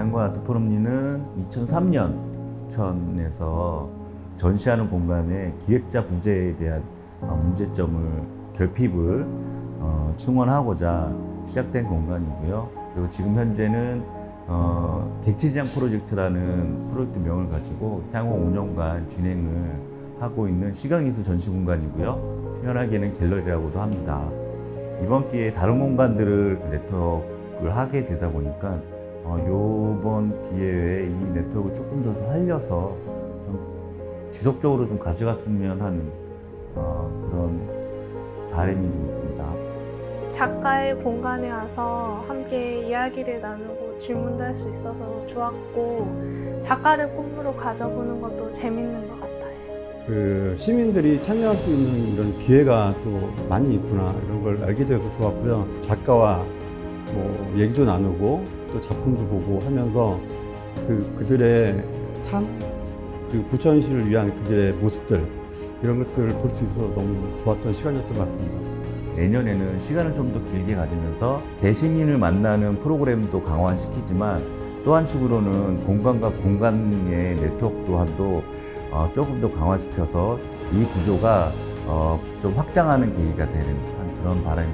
현재는 2003년 부천에서 전시하는 공간에 기획자 부재에 대한 어, 문제점을 결핍을 어, 충원하고자 시작된 공간이고요. 그리고 지금 현재는 어, 객지지향 프로젝트라는 프로젝트 명을 가지고 향후 5년간 진행을 하고 있는 시각예술 전시 공간이고요. 편하게는 갤러리라고도 합니다. 이번 기회에 다른 공간들을 네트워크를 하게 되다 보니까 어, 기회에 이 네트워크를 조금 더 살려서 좀 지속적으로 좀 가져갔으면 하는 어, 그런 바람이 좀 있습니다. 작가의 공간에 와서 함께 이야기를 나누고 질문도 할 수 있어서 좋았고 작가를 꿈으로 가져보는 것도 재밌는 것 같아요. 그 시민들이 참여할 수 있는 이런 기회가 또 많이 있구나 이런 걸 알게 돼서 좋았고요. 작가와 뭐 얘기도 나누고 또 작품도 보고 하면서 그 그들의 삶 그리고 부천시를 위한 그들의 모습들 이런 것들을 볼 수 있어서 너무 좋았던 시간이었던 것 같습니다. 내년에는 시간을 좀 더 길게 가지면서 대시민을 만나는 프로그램도 강화시키지만 또 한축으로는 공간과 공간의 네트워크 또한도 어, 조금 더 강화시켜서 이 구조가 어, 좀 확장하는 계기가 되는 그런 바람이